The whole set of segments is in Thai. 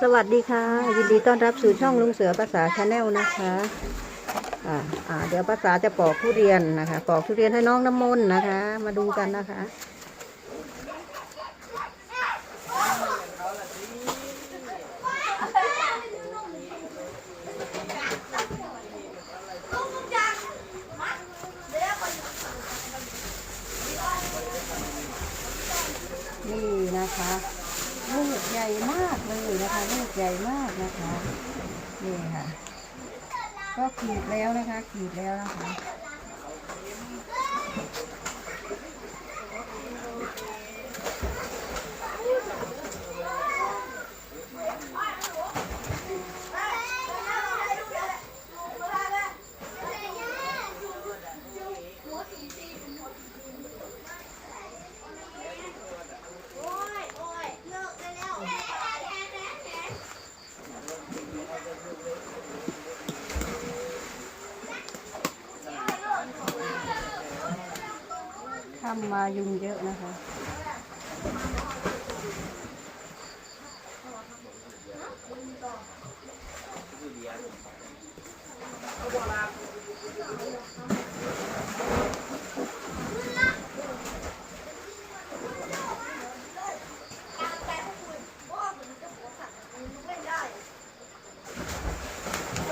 สวัสดีค่ะ ยินดีต้อนรับสู่ช่องลุงเสือภาษาชาแนลนะคะอ่าอ่าเดี๋ยวภาษาจะปอกทุเรียนนะคะ ปอกทุเรียนให้น้องน้ำมนต์นะคะ มาดูกันนะคะ นี่นะคะลูกใหญ่มากเลยนะคะลูก ใหญ่มากนะคะ นี่ค่ะ ก็ขีดแล้วนะคะ ขีดแล้วนะคะำมายุงเยอะนะคะ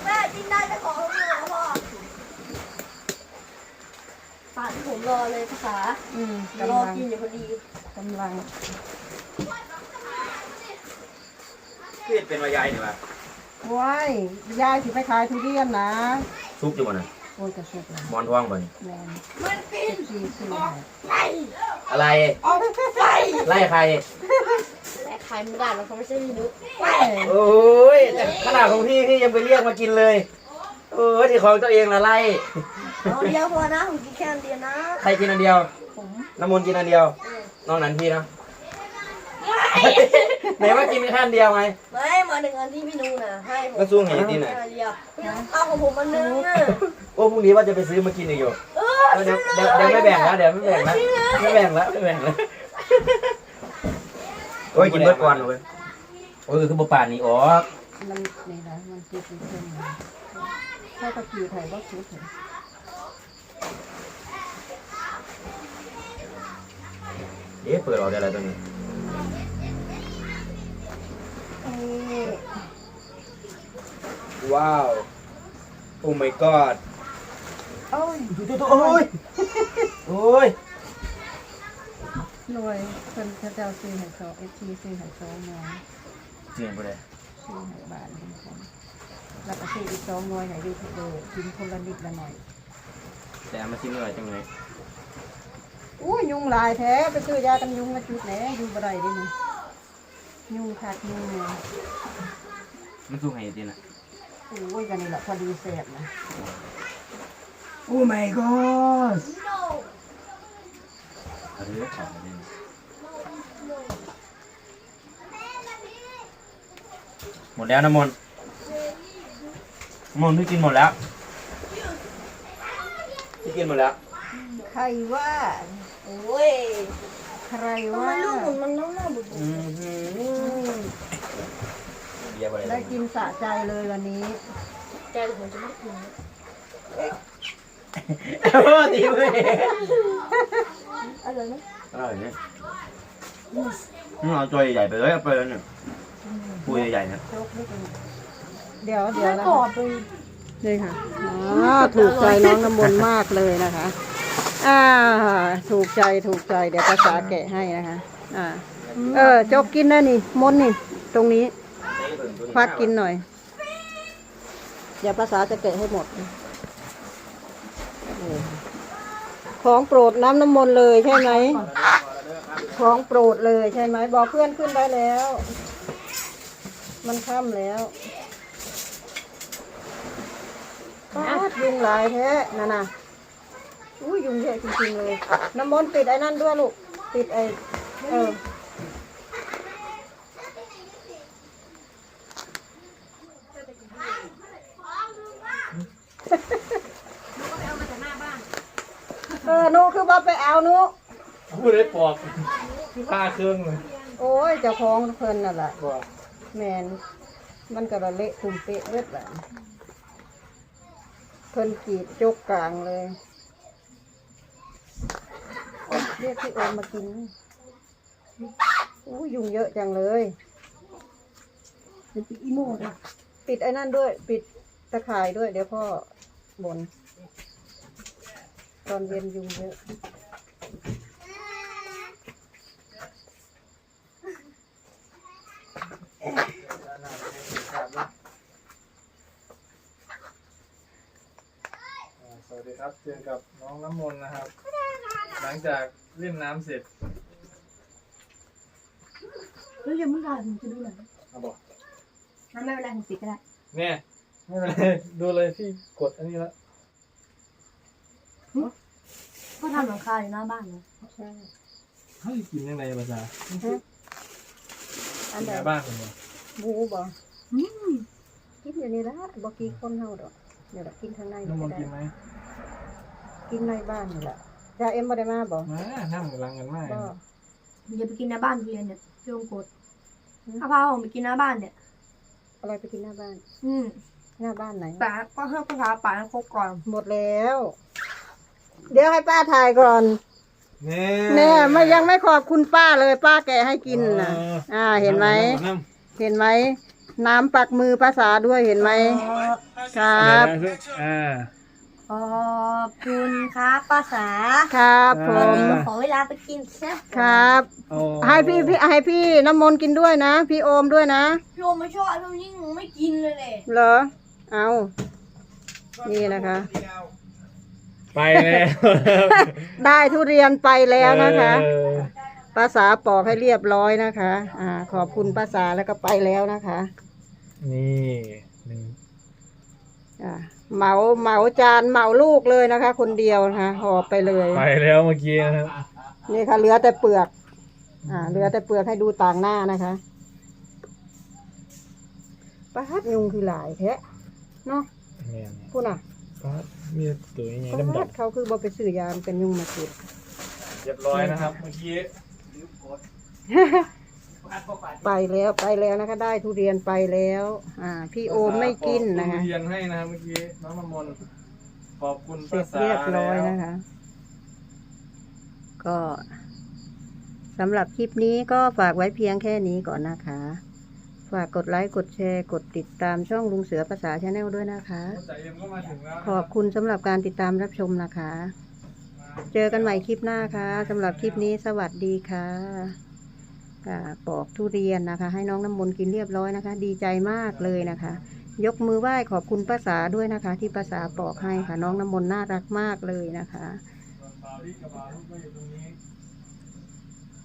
แม่กินได้แต่ของมือพ่อฝากที่ผม รอเลยภาษาอืมรกำอลังกินอยู่พอดีกำลังเพื่อนเป็นวายายนี่วะว้ายยายสิไปขายทุเรียนนะซุปอยู่บ่น่ะโอ้ยกระสุกเลยหมอนทองบ่นี่แมนมันกิเจ็นดสี่สี่ไปอะไรออกไปไล่ใครแต่ขายไม่ได้แล้วเขาไม่ใช่พี่นุ๊กไปโอ้ยแต่ขนาดของพี่พี่ยังไปเรียกมากินเลย โอ้ยที่ของตัวเองละไล่เอาเดียวพอนะผมกินแค่อันเดียวนะใครกินอันเดียว ผมน้ำมนต์กินอันเดียว นอกนั้นพี่นะไหนว่ากินแค่อันเดียวไงไม่มาหนึ่งอันที่พี่นุ๊กนะให้ผมก็สู้ไงตีหน่อยอันเดียวพี่นุ๊กเอาของผมอันนึงนะโอ้พรุ่งนี้ว่าจะไปซื้อมากินอีกอยู่เออเดี๋ยวเดี๋ยวเดี๋ยวไม่แบ่งแล้วเดี๋ยวไม่แบ่งแล้วไม่แบ่งแล้วไม่แบ่งแล้วโอ้ยกินเบิร์ดก่อนเลยโอ้ยคือบ่ป่านนี่อ๋อ มันนี่นะมันติดอยู่เพิ่มใช่ตะกี้ไทยก็ชุดเลยเอ๊ะเปิดออกได้อะไรตัวนี้เอ้ยว้าว โอ้ my god โอ้ยโอ้ยโอ้ยหน่วยคนพระเจ้าซื้อให้สองเอทีซื้อให้สองหน่วยเจียงไปเลย ซื้อให้บ้านเป็นคนแล้วก็ซื้ออีกสองหน่วยให้ดูเดูกินคนละนิดละหน่อย แต่เอามาชิมหน่อยจังเลยอุ้ยยุงหลายแท้ไปซื้อยากันยุงมาจุดแหนอยู่บ่ได้เด้นี่ยุงขาดยุงเนี่ยมันสู้ไงจริงอะโอ้ยกันนี่แหละพอดีแสบนะโอ้ my god เอาเรื่องของมาเลย หมดแล้วน้ำมนต์น้ำมนต์พี่กินหมดแล้ว พี่กินหมดแล้ว ใครว่าโอ้ยใครทำไมว่าลูกผมมันน้ำหน้าบุบอืมฮึเบียร์ไปเลยได้กินสะใจเลยวันนี้ ใจผมจะไม่กินโอ้ตีมืออะไรนะอร่อยเนี่ยนี่เอาตัวใหญ่ๆไปเลยเอาไปเลยเนี่ย ปูใหญ่ๆนะครกนิดนึงเดี๋ยวเดี๋ยวไม่นะกรอบเลยนี่ค่ะอ๋อถูกใจน้องน้ำมนต์มากเลยนะคะอ่าถูกใจถูกใจเดี๋ยวภาษาแกะให้นะคะ อ่า เออจกกินได้นี่มนต์นี่ ตรงนี้ควักกินหน่อยเดี๋ยวภาษาจะแกะให้หมดนี่ของโปรดน้ำน้ำมนต์เลยใช่ไหมของโปรดเลยใช่ไหมบอกเพื่อนขึ้นได้แล้ว มันค่ำแล้วป๊าดยุงหลายแท้น่ะนะอุ้ยยุงเยอะจริงๆเลย น้ำมนต์ปิดไอ้นั่นด้วยลูก ปิดไอ้ เออ เออหนูคือว่าไปเอาหนู พูดได้ปอกผ้าเครื่องเลยโอ้ยเจ้าของเพิ่นน่ะแหละ ว่า แมนมันก็ระเละตุ่มเปะเลือดแบบเพิ่นกรีดจกกลางเลยเรียกพี่โอมมากินอู้ยุงเยอะจังเลยเป็นปีอีโม่ด้วยปิดไอ้นั่นด้วย ปิดตะข่ายด้วย เดี๋ยวพ่อบน ตอนเย็นยุงเยอะ อ่าสวัสดีครับ เจอกับน้องน้ำมนต์นะครับ หลังจากเล่นน้ำเสร็จเฮ้ยยังไม่ได้ผมจะดูหน่อยเอาบอกไม่เป็นไรผมปิดก็ได้เนี่ยไม่เป็นไรดูเลยพี่กดอันนี้แล้วก็ทำหลังคาอยู่หน้าบ้านนะใช่เฮ้ยกินยังไงภาษาอักินนใดในบ้านผมเหรอบูบ่อืมกินอยู่นี่ละบ่กี่คนเฮาดอกเดี๋ยวละกินข้างในน้ำมนก็ต์ได้กินไหม กินในบ้านนี่แหละจ้าเอ็มบ่ได้มาบ่มานั่งกำลังกันมากบ่อย่าไปกินหน้าบ้านเรียนเนี่ยพี่องกดถ้าพาผมไปกินหน้าบ้านเนี่ย อะไรไปกินหน้าบ้าน อืมหน้าบ้านไหนป่าก็ให้ภาษาป่าให้ครบก่อนหมดแล้ว เดี๋ยวให้ป้าถ่ายก่อนแน่แน่ไม่ยังไม่ขอบคุณป้าเลยป้าแกให้กินนะอ่า เห็นไหมน้เห็นไหมน้ำปักมือภาษาด้วยเห็นไหมคำรับเดี๋ยวนะอ่าข อบคุณครับภาษาครับผวันมนี้ขอเวลาไปกินแซ่บครับเอาให้พี่พี่ให้พี่น้ำมนต์กินด้วยนะ พี่โอมด้วยนะพี่โอมไม่ชอบพี่ยิ่งไม่กินเลยเลยเหรอ เอา นี่นะคะ ไปแล้วได้ทุเรียนไปแล้วนะคะ เออภาษาปอกให้เรียบร้อยนะคะ อ่า ขอบคุณภาษาแล้วก็ไปแล้วนะคะ นี่หนึ่งอ่า เหมาเหมาจานเหมาลูกเลยนะคะ คนเดียวนะคะหอบไปเลย ไปแล้วเมื่อกี้นะครับนี่ค่ะเหลือแต่เปลือก อ่าเหลือแต่เปลือกให้ดูต่างหน้านะคะป้าดยุงคือหลายแท้เนาะแม่นพูดน่ะก็มีตัวยังไงป้าดำดเขาคือบ่ไปซื้อยามเป็นยุงมากิน ๆเรียบร้อยนะครับ เมื่อกี้ ไปแล้วไปแล้วนะคะได้ทุเรียนไปแล้ว อ่า พี่โอมไม่กินนะคะเรียนให้นะครับเมื่อกี้น้องน้ำมนต์ขอบคุณเสร็ภาจษาเรียบร้อยแล้วนะคะ ก็สำหรับคลิปนี้ก็ฝากไว้เพียงแค่นี้ก่อนนะคะ ฝากกดไลค์กดแชร์กดติดตามช่องลุงเสือภาษาชาแนลด้วยนะคะใจเอ็มก็มาถึงแล้วนะขอบคุณสำหรับการติดตามรับชมนะคะ เจอกันใหม่คลิปหน้าค่ะสำหรับคลิปนี้สวัสดีค่ะ อ่าปอกทุเรียนนะคะ ให้น้องน้ำมนต์กินเรียบร้อยนะคะ ดีใจมากเลยนะคะ ยกมือไหว้ขอบคุณภาษาด้วยนะคะ ที่ภาษาปอกให้ค่ะน้องน้ำมนต์น่ารักมากเลยนะคะ